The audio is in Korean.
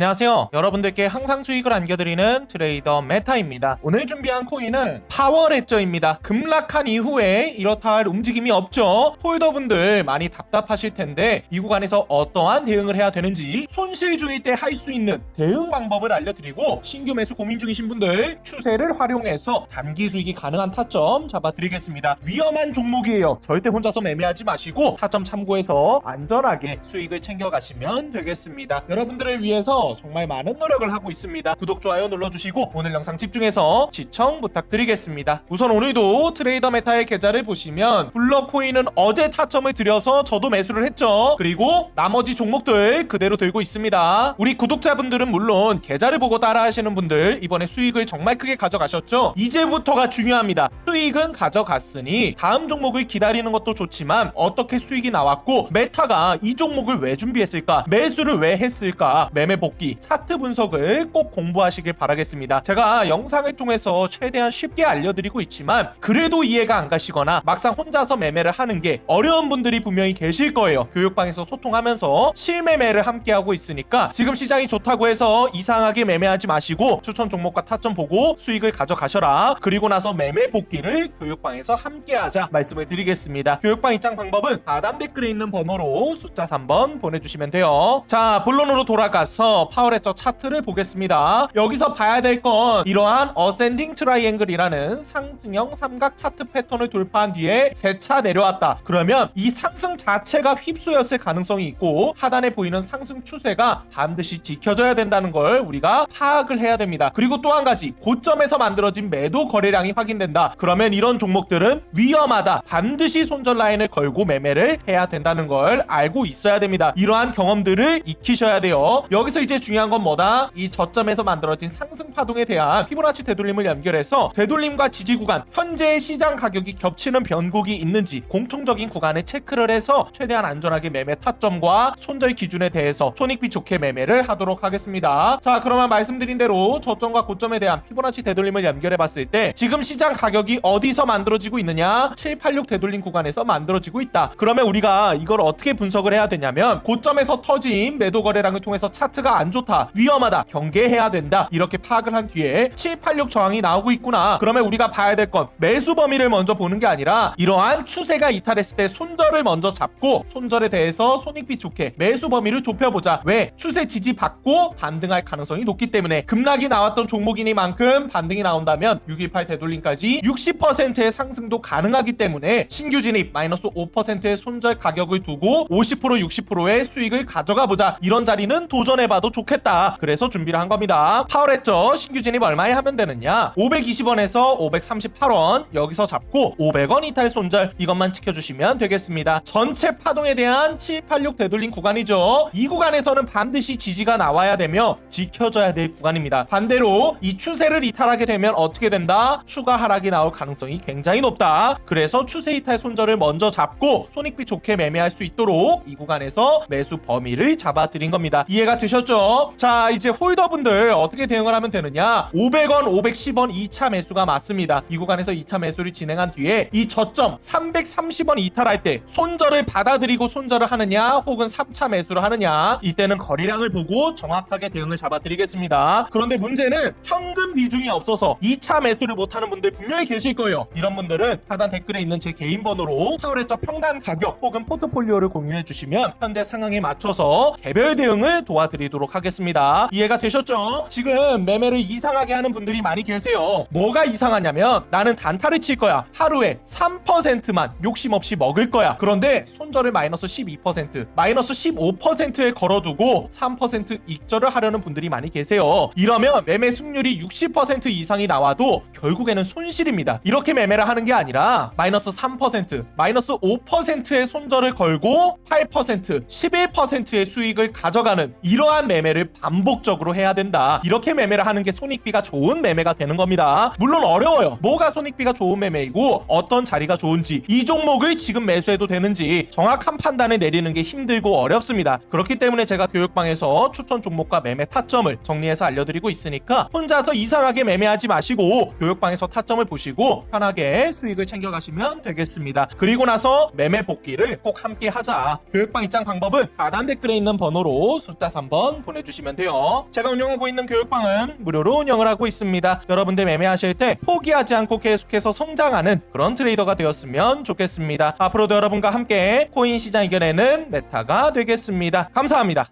안녕하세요. 여러분들께 항상 수익을 안겨드리는 트레이더 메타입니다. 오늘 준비한 코인은 파워레저입니다. 급락한 이후에 이렇다 할 움직임이 없죠. 홀더분들 많이 답답하실 텐데 이 구간에서 어떠한 대응을 해야 되는지 손실주의 때 할 수 있는 대응 방법을 알려드리고 신규 매수 고민 중이신 분들 추세를 활용해서 단기 수익이 가능한 타점 잡아드리겠습니다. 위험한 종목이에요. 절대 혼자서 매매하지 마시고 타점 참고해서 안전하게 수익을 챙겨가시면 되겠습니다. 여러분들을 위해서 정말 많은 노력을 하고 있습니다. 구독, 좋아요 눌러주시고 오늘 영상 집중해서 시청 부탁드리겠습니다. 우선 오늘도 트레이더 메타의 계좌를 보시면 블럭코인은 어제 타점을 들여서 저도 매수를 했죠. 그리고 나머지 종목들 그대로 들고 있습니다. 우리 구독자분들은 물론 계좌를 보고 따라하시는 분들 이번에 수익을 정말 크게 가져가셨죠. 이제부터가 중요합니다. 수익은 가져갔으니 다음 종목을 기다리는 것도 좋지만 어떻게 수익이 나왔고 메타가 이 종목을 왜 준비했을까? 매수를 왜 했을까? 매매 복귀, 차트 분석을 꼭 공부하시길 바라겠습니다. 제가 영상을 통해서 최대한 쉽게 알려드리고 있지만 그래도 이해가 안 가시거나 막상 혼자서 매매를 하는 게 어려운 분들이 분명히 계실 거예요. 교육방에서 소통하면서 실매매를 함께 하고 있으니까 지금 시장이 좋다고 해서 이상하게 매매하지 마시고 추천 종목과 타점 보고 수익을 가져가셔라. 그리고 나서 매매 복귀를 교육방에서 함께 하자 말씀을 드리겠습니다. 교육방 입장 방법은 하단 댓글에 있는 번호로 숫자 3번 보내주시면 돼요. 자, 본론으로 돌아가서 파워레저 차트를 보겠습니다. 여기서 봐야 될 건 이러한 어센딩 트라이앵글이라는 상승형 삼각 차트 패턴을 돌파한 뒤에 재차 내려왔다. 그러면 이 상승 자체가 휩소였을 가능성이 있고 하단에 보이는 상승 추세가 반드시 지켜져야 된다는 걸 우리가 파악을 해야 됩니다. 그리고 또 한 가지 고점에서 만들어진 매도 거래량이 확인된다. 그러면 이런 종목들은 위험하다. 반드시 손절 라인을 걸고 매매를 해야 된다는 걸 알고 있어야 됩니다. 이러한 경험들을 익히셔야 돼요. 여기서 이제 중요한 건 뭐다? 이 저점에서 만들어진 상승 파동에 대한 피보나치 되돌림을 연결해서 되돌림과 지지 구간, 현재의 시장 가격이 겹치는 변곡이 있는지 공통적인 구간을 체크를 해서 최대한 안전하게 매매 타점과 손절 기준에 대해서 손익비 좋게 매매를 하도록 하겠습니다. 자, 그러면 말씀드린 대로 저점과 고점에 대한 피보나치 되돌림을 연결해 봤을 때 지금 시장 가격이 어디서 만들어지고 있느냐? 786 되돌림 구간에서 만들어지고 있다. 그러면 우리가 이걸 어떻게 분석을 해야 되냐면 고점에서 터진 매도 거래량을 통해서 차트가 안 좋다. 위험하다. 경계해야 된다. 이렇게 파악을 한 뒤에 786 저항이 나오고 있구나. 그러면 우리가 봐야 될 건 매수 범위를 먼저 보는 게 아니라 이러한 추세가 이탈했을 때 손절을 먼저 잡고 손절에 대해서 손익비 좋게 매수 범위를 좁혀보자. 왜? 추세 지지 받고 반등할 가능성이 높기 때문에 급락이 나왔던 종목이니만큼 반등이 나온다면 618 되돌림까지 60%의 상승도 가능하기 때문에 신규 진입 마이너스 5%의 손절 가격을 두고 50% 60%의 수익을 가져가 보자. 이런 자리는 도전해봐 도 좋겠다. 그래서 준비를 한 겁니다. 파워레저 신규 진입 얼마에 하면 되느냐? 520원에서 538원 여기서 잡고 500원 이탈 손절 이것만 지켜주시면 되겠습니다. 전체 파동에 대한 786 되돌림 구간이죠. 이 구간에서는 반드시 지지가 나와야 되며 지켜져야 될 구간입니다. 반대로 이 추세를 이탈하게 되면 어떻게 된다? 추가 하락이 나올 가능성이 굉장히 높다. 그래서 추세 이탈 손절을 먼저 잡고 손익비 좋게 매매할 수 있도록 이 구간에서 매수 범위를 잡아드린 겁니다. 이해가 되셨죠? 자, 이제 홀더분들 어떻게 대응을 하면 되느냐? 500원, 510원 2차 매수가 맞습니다. 이 구간에서 2차 매수를 진행한 뒤에 이 저점 330원 이탈할 때 손절을 받아들이고 손절을 하느냐 혹은 3차 매수를 하느냐 이때는 거래량을 보고 정확하게 대응을 잡아드리겠습니다. 그런데 문제는 현금 비중이 없어서 2차 매수를 못하는 분들 분명히 계실 거예요. 이런 분들은 하단 댓글에 있는 제 개인 번호로 파워레저 평단 가격 혹은 포트폴리오를 공유해 주시면 현재 상황에 맞춰서 개별 대응을 도와드리도록 하겠습니다. 이해가 되셨죠? 지금 매매를 이상하게 하는 분들이 많이 계세요. 뭐가 이상하냐면 나는 단타를 칠 거야. 하루에 3%만 욕심 없이 먹을 거야. 그런데 손절을 마이너스 12%, 마이너스 15%에 걸어두고 3% 익절을 하려는 분들이 많이 계세요. 이러면 매매 승률이 60% 이상이 나와도 결국에는 손실입니다. 이렇게 매매를 하는 게 아니라 마이너스 3%, 마이너스 5%의 손절을 걸고 8%, 11%의 수익을 가져가는 이러한 매매를 반복적으로 해야 된다. 이렇게 매매를 하는 게 손익비가 좋은 매매가 되는 겁니다. 물론 어려워요. 뭐가 손익비가 좋은 매매이고 어떤 자리가 좋은지 이 종목을 지금 매수해도 되는지 정확한 판단을 내리는 게 힘들고 어렵습니다. 그렇기 때문에 제가 교육방에서 추천 종목과 매매 타점을 정리해서 알려드리고 있으니까 혼자서 이상하게 매매하지 마시고 교육방에서 타점을 보시고 편하게 수익을 챙겨가시면 되겠습니다. 그리고 나서 매매 복귀를 꼭 함께 하자. 교육방 입장 방법은 하단 댓글에 있는 번호로 숫자 3번 의견 보내주시면 돼요. 제가 운영하고 있는 교육방은 무료로 운영을 하고 있습니다. 여러분들 매매하실 때 포기하지 않고 계속해서 성장하는 그런 트레이더가 되었으면 좋겠습니다. 앞으로도 여러분과 함께 코인 시장 이겨내는 메타가 되겠습니다. 감사합니다.